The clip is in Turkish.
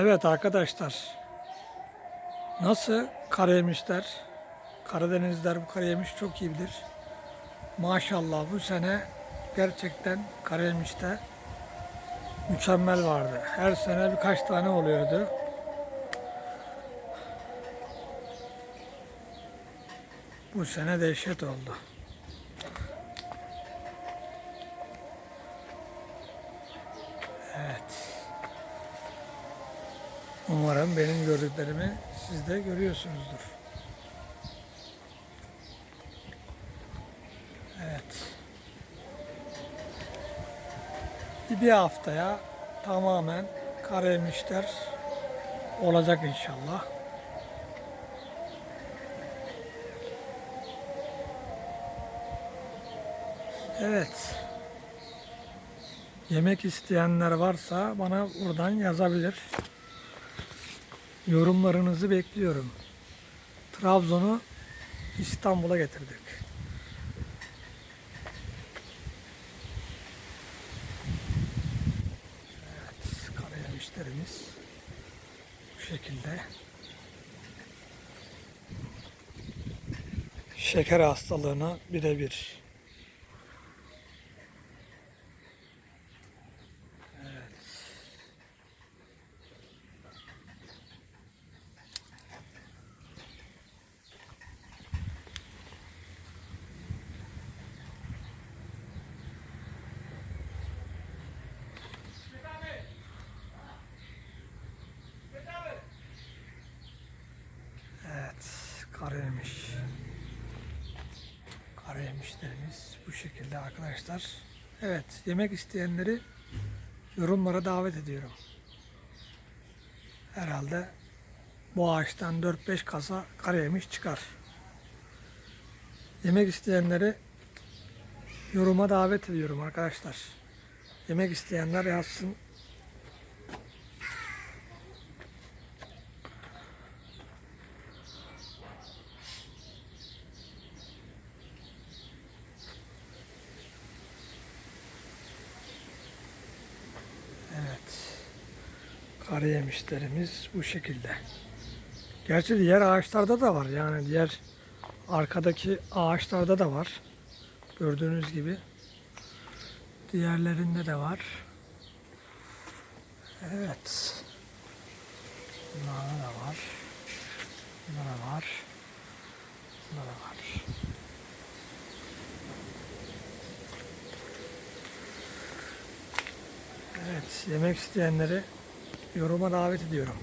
Evet arkadaşlar. Nasıl karayemişler? Karadenizler bu karayemiş çok iyi bilir. Maşallah bu sene gerçekten karayemişte mükemmel vardı. Her sene birkaç tane oluyordu. Bu sene dehşet oldu. Evet. Umarım benim gördüklerimi siz de görüyorsunuzdur. Evet. Bir, haftaya tamamen karayemişler olacak inşallah. Evet. Yemek isteyenler varsa bana buradan yazabilir. Yorumlarınızı bekliyorum. Trabzon'u İstanbul'a getirdik. Evet, karayemişlerimiz bu şekilde. Şeker hastalığına birebir. Evet, karayemiş. Karayemişlerimiz bu şekilde arkadaşlar. Evet, yemek isteyenleri yorumlara davet ediyorum. Herhalde bu ağaçtan 4-5 kasa karayemiş çıkar. Yemek isteyenleri yoruma davet ediyorum arkadaşlar. Yemek isteyenler yazsın. Evet. Kara yemişlerimiz bu şekilde. Gerçi diğer ağaçlarda da var. Yani diğer arkadaki ağaçlarda da var. Gördüğünüz gibi. Diğerlerinde de var. Evet. Bunlarda da var. Bunda da var. Bunda da var. Evet, yemek isteyenleri yoruma davet ediyorum.